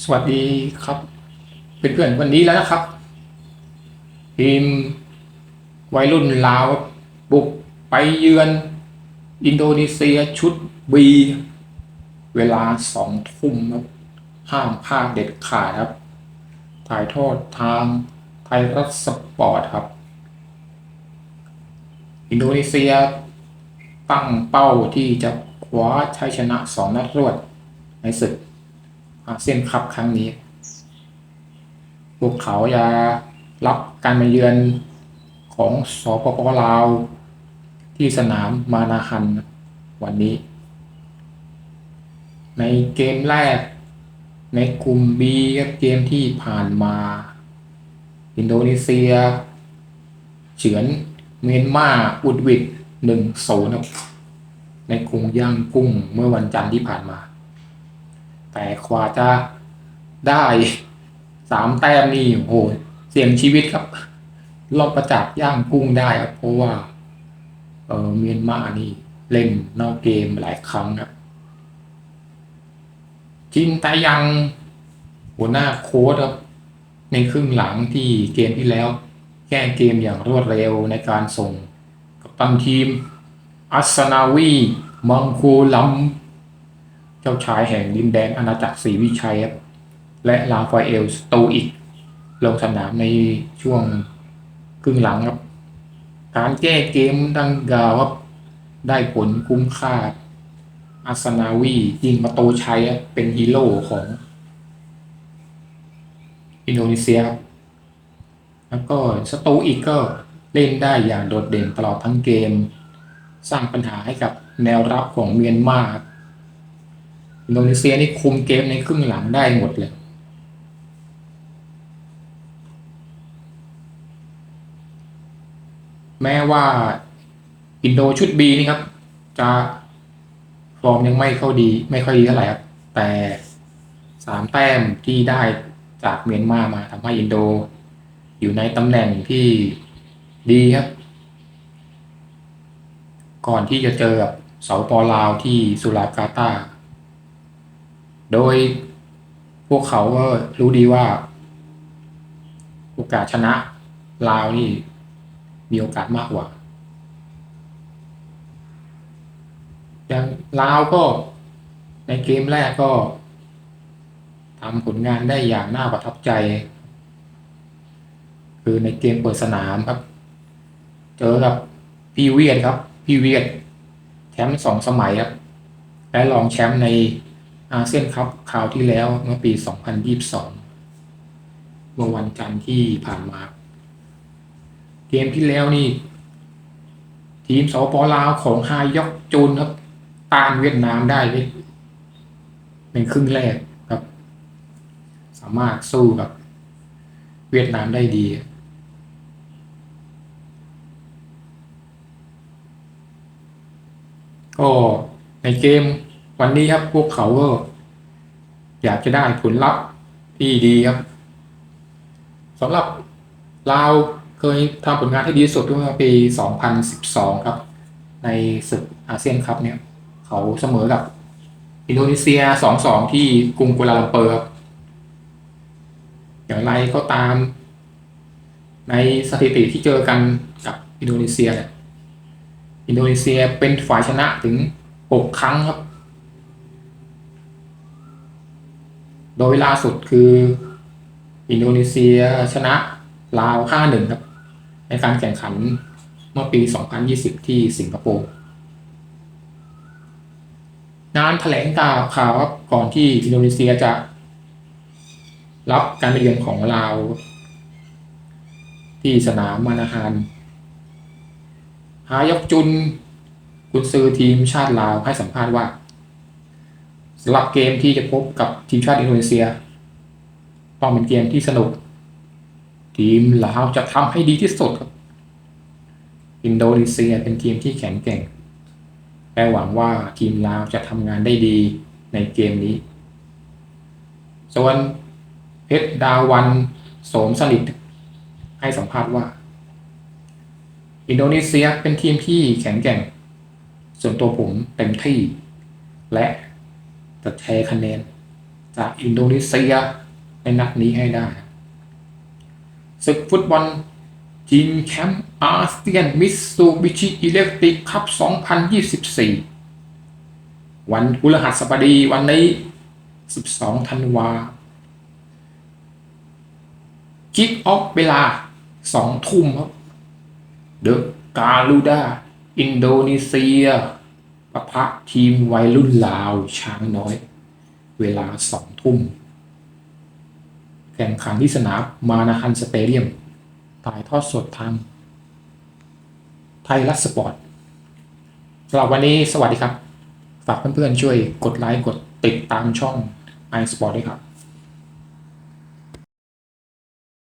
สวัสดีครับเป็นเพื่อนๆวันนี้แล้วนะครับ ทีมวัยรุ่นลาวบุกไปเยือน อินโดนีเซียชุดบีเวลาสองทุ่มครับห้ามพลาดเด็ดขาดครับ ถ่ายทอดทางไทยรัฐสปอร์ตครับ อินโดนีเซียตั้งเป้าที่จะคว้าชัยชนะสองนัดรวดในศึก เซียนคัพครั้งนี้พวกเขาจะรับการมาเยือนของสปปลาว ที่สนามมานาฮันวันนี้ ในเกมแรก ในกลุ่ม B ครับเกมที่ผ่านมา อินโดนีเซีย เฉือนเมียนมาอุดวิดหนึ่งโซนในกรุงย่างกุ้งเมื่อวันจันทร์ที่ผ่านมา แต่กว่าจะได้สามแต้มนี่โหเสี่ยงชีวิตครับ รอบประจักษ์ย่างกุ้งได้ครับเพราะว่า เออเมียนมานี่เล่นนอกเกมหลายครั้งครับจินตายังหัวหน้าโค้ชครับในครึ่งหลังที่เกมที่แล้ว แก้เกมอย่างรวดเร็วในการส่ง กับตันทีมอัสนาวีมังคูลัม เจ้าชายแห่งดินแดนอาณาจักรศรีวิชัยครับและลาฟาเอลสโตอิกลงสนามในช่วงครึ่งหลังครับ การแก้เกมดังกล่าวครับได้ผลคุ้มค่าอาสนาวียิงประตูชัยเป็นฮีโร่ของอินโดนีเซียครับแล้วก็สโตอิกก็เล่นได้อย่างโดดเด่นตลอดทั้งเกม สร้างปัญหาให้กับแนวรับของเมียนมารับ อินโดนีเซียนี่คุมเกมในครึ่งหลังได้หมดเลย แม้ว่าอินโดชุดบีนี่ครับ จะฟอร์มยังไม่เข้าดี ไม่ค่อยดีเท่าไหร่ครับ แต่สามแต้มที่ได้จากเมียนมามาทำให้อินโด อยู่ในตำแหน่งที่ดีครับ ก่อนที่จะเจอกับเสาปอลาวที่สุรากาตา โดยพวกเขาก็รู้ดีว่า โอกาสชนะลาวนี่มีโอกาสมากกว่าอย่างลาวก็ในเกมแรกก็ทำผลงานได้อย่างน่าประทับใจ คือในเกมเปิดสนามครับ เจอกับพี่เวียดครับพี่เวียดแชมป์สองสมัยครับ และรองแชมป์ใน อาเซียนคัพคราวที่แล้วเมื่อปี 2022 เมื่อวันจันทร์ที่ผ่านมา เกมที่แล้วนี่ ทีมสปลาวของฮายอกจูนครับตานเวียดนามได้เลยในครึ่งแรกครับ สามารถสู้กับ เวียดนามได้ดีก็ในเกม วันนี้ครับพวกเขาก็อยากจะได้ผลลัพธ์ที่ดีครับสำหรับลาวเคยทำผลงานที่ดีสุดเมื่อปี 2012 ครับ ในศึกอาเซียนคัพเนี่ย เขาเสมอกับอินโดนีเซีย 2-2 ที่กรุงกัวลาลัมเปอร์ครับอย่างไรก็ตาม ในสถิติที่เจอกันกับอินโดนีเซียเนี่ยอินโดนีเซียเป็นฝ่ายชนะถึง 6 ครั้งครับ โดยล่าสุดคืออินโดนีเซียชนะลาว5-1ครับ ในการแข่งขันเมื่อปี 2020 ที่สิงคโปร์งานแถลงข่าวข่าวครับก่อนที่อินโดนีเซียจะ รับการไปเยือนของลาว ที่สนามมานาฮานหายกจุนกุนซือทีมชาติลาวให้สัมภาษณ์ว่า สำหรับเกมที่จะพบกับทีมชาติอินโดนีเซีย ต้องเป็นเกมที่สนุก ทีมลาวจะทำให้ดีที่สุดครับ อินโดนีเซียเป็นทีมที่แข็งแกร่งและหวังว่าทีมลาวจะทำงานได้ดีในเกมนี้ ส่วนเพชรดาวันโสมสนิทให้สัมภาษณ์ว่า อินโดนีเซียเป็นทีมที่แข็งแกร่ง ส่วนตัวผมเต็มที่ และ จะแทคะแนน จากอินโดนีเซียในนัดนี้ให้ได้ศึกฟุตบอลชิงแชมป์อาเซียนมิตซูบิชิอิเล็กตริกคัพ 2024 วันพฤหัสบดีวันนี้ 12 ธันวาคิกออฟเวลา 2 ทุ่มครับ เดอะกาลูดา อินโดนีเซีย ปะทะทีมวัยรุ่นลาวช้างน้อย เวลาสองทุ่ม แข่งขันที่สนามมานาฮันสเตเดียม ถ่ายทอดสดทาง ไทยรัฐสปอร์ตสำหรับวันนี้สวัสดีครับ ฝากเพื่อนๆช่วยกดไลค์กดติดตามช่อง i Sport ด้วยครับ